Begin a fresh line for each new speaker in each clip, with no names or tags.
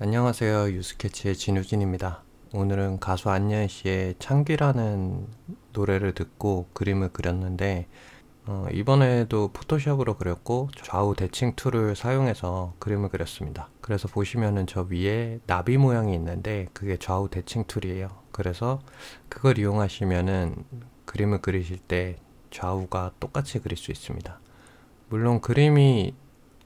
안녕하세요. 유스케치의 진우진입니다. 오늘은 가수 안예은 씨의 창귀라는 노래를 듣고 그림을 그렸는데 어, 이번에도 포토샵으로 그렸고 좌우 대칭 툴을 사용해서 그림을 그렸습니다. 그래서 보시면은 저 위에 나비 모양이 있는데 그게 좌우 대칭 툴이에요. 그래서 그걸 이용하시면은 그림을 그리실 때 좌우가 똑같이 그릴 수 있습니다. 물론 그림이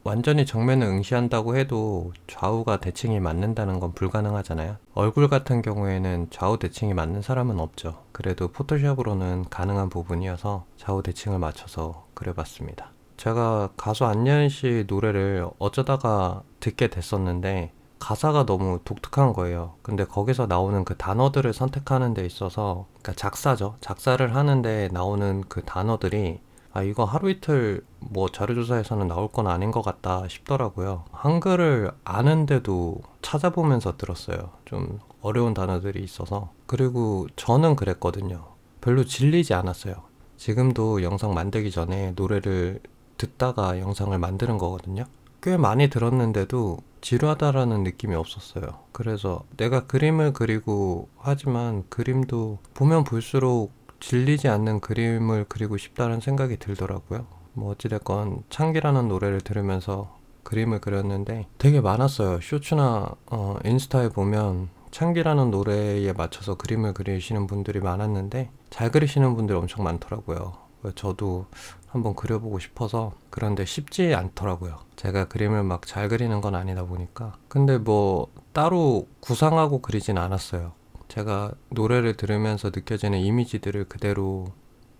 완전히 정면을 응시한다고 해도 좌우가 대칭이 맞는다는 건 불가능하잖아요. 얼굴 같은 경우에는 좌우 대칭이 맞는 사람은 없죠. 그래도 포토샵으로는 가능한 부분이어서 좌우 대칭을 맞춰서 그려봤습니다. 제가 가수 안예은 씨 노래를 어쩌다가 듣게 됐었는데 가사가 너무 독특한 거예요. 근데 거기서 나오는 그 단어들을 선택하는 데 있어서, 그러니까 작사죠. 작사를 하는데 나오는 그 단어들이 아, 이거 하루 이틀 뭐 자료조사에서는 나올 건 아닌 것 같다 싶더라고요. 한글을 아는데도 찾아보면서 들었어요. 좀 어려운 단어들이 있어서. 그리고 저는 그랬거든요. 별로 질리지 않았어요. 지금도 영상 만들기 전에 노래를 듣다가 영상을 만드는 거거든요. 꽤 많이 들었는데도 지루하다라는 느낌이 없었어요. 그래서 내가 그림을 그리고 하지만 그림도 보면 볼수록 질리지 않는 그림을 그리고 싶다는 생각이 들더라고요. 뭐 어찌됐건 창기라는 노래를 들으면서 그림을 그렸는데 되게 많았어요. 쇼츠나 어, 인스타에 보면 창기라는 노래에 맞춰서 그림을 그리시는 분들이 많았는데 잘 그리시는 분들이 엄청 많더라고요. 저도 한번 그려보고 싶어서 그런데 쉽지 않더라고요. 제가 그림을 막 잘 그리는 건 아니다 보니까. 근데 뭐 따로 구상하고 그리진 않았어요. 제가 노래를 들으면서 느껴지는 이미지들을 그대로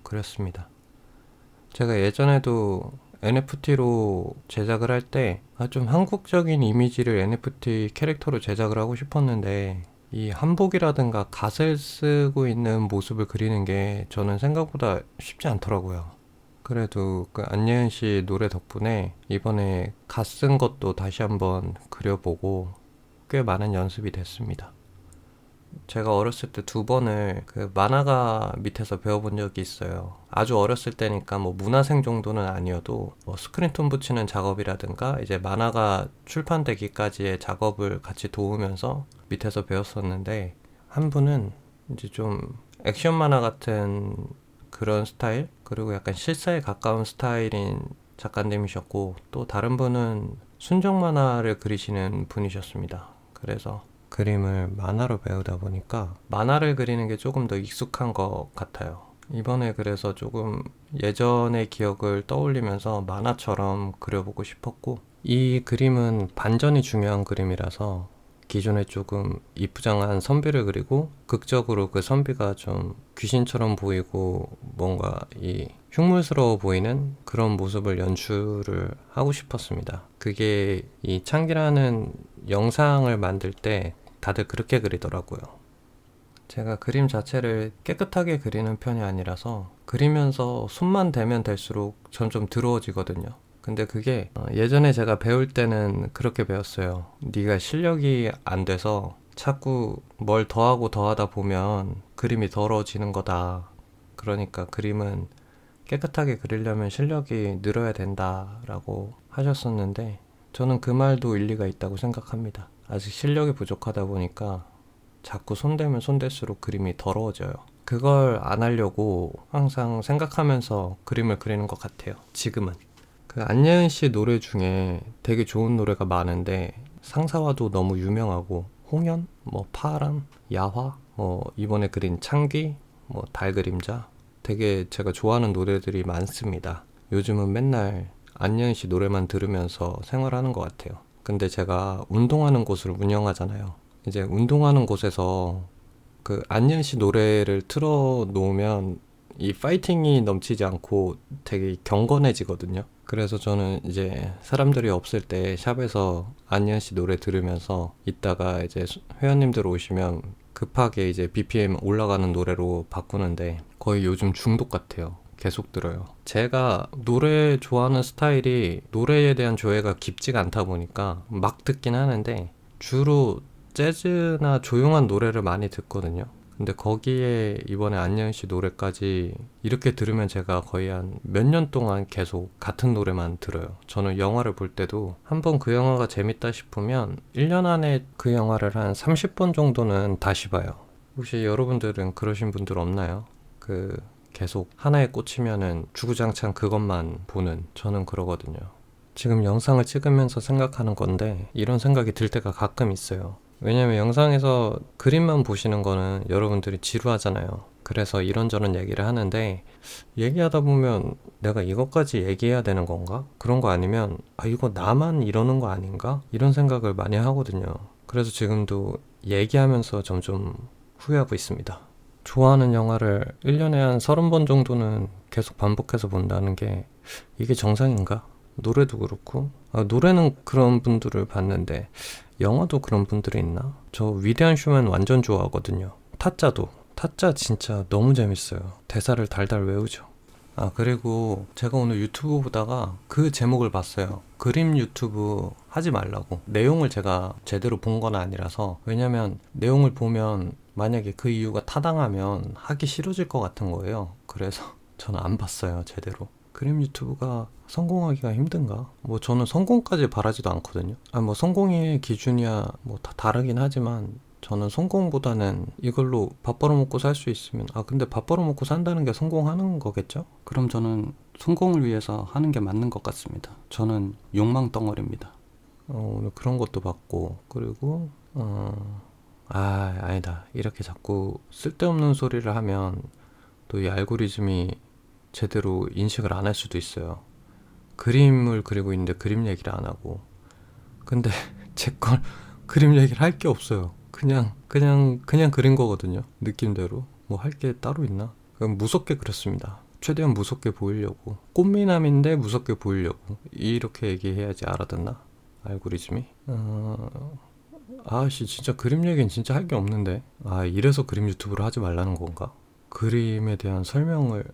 그렸습니다. 제가 예전에도 NFT로 제작을 할때 아, 좀 한국적인 이미지를 NFT 캐릭터로 제작을 하고 싶었는데 이 한복이라든가 갓을 쓰고 있는 모습을 그리는 게 저는 생각보다 쉽지 않더라고요. 그래도 그 안예은 씨 노래 덕분에 이번에 갓 쓴 것도 다시 한번 그려보고 꽤 많은 연습이 됐습니다. 제가 어렸을 때 두 번을 그 만화가 밑에서 배워본 적이 있어요. 아주 어렸을 때니까 뭐 문화생 정도는 아니어도 뭐 스크린톤 붙이는 작업이라든가 이제 만화가 출판되기까지의 작업을 같이 도우면서 밑에서 배웠었는데 한 분은 이제 좀 액션 만화 같은 그런 스타일 그리고 약간 실사에 가까운 스타일인 작가님이셨고 또 다른 분은 순정 만화를 그리시는 분이셨습니다. 그래서 그림을 만화로 배우다 보니까 만화를 그리는 게 조금 더 익숙한 것 같아요. 이번에 그래서 조금 예전의 기억을 떠올리면서 만화처럼 그려보고 싶었고 이 그림은 반전이 중요한 그림이라서 기존에 조금 이쁘장한 선비를 그리고 극적으로 그 선비가 좀 귀신처럼 보이고 뭔가 이 흉물스러워 보이는 그런 모습을 연출을 하고 싶었습니다. 그게 이 창기라는 영상을 만들 때 다들 그렇게 그리더라고요. 제가 그림 자체를 깨끗하게 그리는 편이 아니라서 그리면서 손만 대면 될수록 점점 더러워지거든요. 근데 그게 어, 예전에 제가 배울 때는 그렇게 배웠어요. 네가 실력이 안 돼서 자꾸 뭘 더하고 더하다 보면 그림이 더러워지는 거다. 그러니까 그림은 깨끗하게 그리려면 실력이 늘어야 된다라고 하셨었는데 저는 그 말도 일리가 있다고 생각합니다. 아직 실력이 부족하다 보니까 자꾸 손대면 손댈수록 그림이 더러워져요. 그걸 안 하려고 항상 생각하면서 그림을 그리는 것 같아요. 지금은. 그 안예은 씨 노래 중에 되게 좋은 노래가 많은데 상사와도 너무 유명하고 홍연, 뭐 파람, 야화, 뭐 이번에 그린 창귀, 뭐 달 그림자 되게 제가 좋아하는 노래들이 많습니다. 요즘은 맨날 안예은 씨 노래만 들으면서 생활하는 것 같아요. 근데 제가 운동하는 곳을 운영하잖아요. 이제 운동하는 곳에서 그 안현 씨 노래를 틀어 놓으면 이 파이팅이 넘치지 않고 되게 경건해지거든요. 그래서 저는 이제 사람들이 없을 때 샵에서 안현 씨 노래 들으면서 있다가 이제 회원님들 오시면 급하게 이제 BPM 올라가는 노래로 바꾸는데 거의 요즘 중독 같아요. 계속 들어요. 제가 노래 좋아하는 스타일이 노래에 대한 조예가 깊지가 않다 보니까 막 듣긴 하는데 주로 재즈나 조용한 노래를 많이 듣거든요. 근데 거기에 이번에 안녕 씨 노래까지 이렇게 들으면 제가 거의 한 몇 년 동안 계속 같은 노래만 들어요. 저는 영화를 볼 때도 한 번 그 영화가 재밌다 싶으면 1년 안에 그 영화를 한 30번 정도는 다시 봐요. 혹시 여러분들은 그러신 분들 없나요? 그 계속 하나에 꽂히면은 주구장창 그것만 보는 저는 그러거든요. 지금 영상을 찍으면서 생각하는 건데 이런 생각이 들 때가 가끔 있어요. 왜냐면 영상에서 그림만 보시는 거는 여러분들이 지루하잖아요. 그래서 이런저런 얘기를 하는데 얘기하다 보면 내가 이것까지 얘기해야 되는 건가? 그런 거 아니면 아 이거 나만 이러는 거 아닌가? 이런 생각을 많이 하거든요. 그래서 지금도 얘기하면서 점점 후회하고 있습니다. 좋아하는 영화를 1년에 한 30번 정도는 계속 반복해서 본다는 게 이게 정상인가? 노래도 그렇고 아, 노래는 그런 분들을 봤는데 영화도 그런 분들이 있나? 저 위대한 쇼맨 완전 좋아하거든요. 타짜도 타짜 진짜 너무 재밌어요. 대사를 달달 외우죠. 아 그리고 제가 오늘 유튜브 보다가 그 제목을 봤어요. 그림 유튜브 하지 말라고. 내용을 제가 제대로 본 건 아니라서 왜냐면 내용을 보면 만약에 그 이유가 타당하면 하기 싫어질 것 같은 거예요. 그래서 저는 안 봤어요 제대로. 그림 유튜브가 성공하기가 힘든가? 뭐 저는 성공까지 바라지도 않거든요. 아 뭐 성공의 기준이야 뭐 다 다르긴 하지만 저는 성공보다는 이걸로 밥 벌어먹고 살 수 있으면 아 근데 밥 벌어먹고 산다는 게 성공하는 거겠죠? 그럼 저는 성공을 위해서 하는 게 맞는 것 같습니다. 저는 욕망 덩어리입니다. 어, 오늘 그런 것도 봤고 그리고 어, 아 아니다 이렇게 자꾸 쓸데없는 소리를 하면 또 이 알고리즘이 제대로 인식을 안 할 수도 있어요. 그림을 그리고 있는데 그림 얘기를 안 하고 근데 제걸 그림 얘기를 할 게 없어요. 그냥 그냥 그냥 그린 거거든요. 느낌대로 뭐 할 게 따로 있나? 그냥 무섭게 그렸습니다. 최대한 무섭게 보이려고 꽃미남인데 무섭게 보이려고 이렇게 얘기해야지 알아듣나? 알고리즘이 어... 아씨 진짜 그림 얘기는 진짜 할 게 없는데 아 이래서 그림 유튜브를 하지 말라는 건가? 그림에 대한 설명을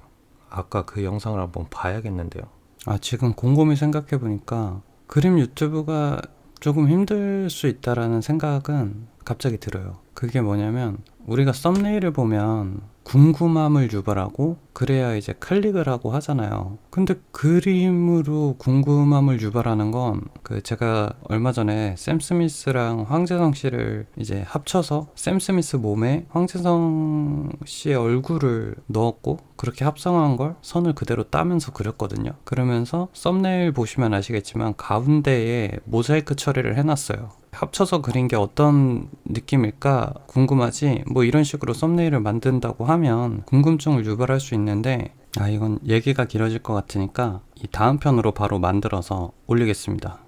아까 그 영상을 한번 봐야겠는데요. 아, 지금 곰곰이 생각해 보니까 그림 유튜브가 조금 힘들 수 있다라는 생각은 갑자기 들어요. 그게 뭐냐면 우리가 썸네일을 보면 궁금함을 유발하고 그래야 이제 클릭을 하고 하잖아요. 근데 그림으로 궁금함을 유발하는 건 그 제가 얼마 전에 샘 스미스랑 황재성 씨를 이제 합쳐서 샘 스미스 몸에 황재성 씨의 얼굴을 넣었고 그렇게 합성한 걸 선을 그대로 따면서 그렸거든요. 그러면서 썸네일 보시면 아시겠지만 가운데에 모자이크 처리를 해놨어요. 합쳐서 그린 게 어떤 느낌일까 궁금하지? 뭐 이런 식으로 썸네일을 만든다고 하면 궁금증을 유발할 수 있는데 아 이건 얘기가 길어질 것 같으니까 이 다음 편으로 바로 만들어서 올리겠습니다.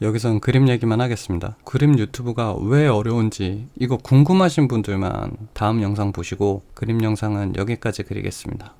여기선 그림 얘기만 하겠습니다. 그림 유튜브가 왜 어려운지 이거 궁금하신 분들만 다음 영상 보시고 그림 영상은 여기까지 그리겠습니다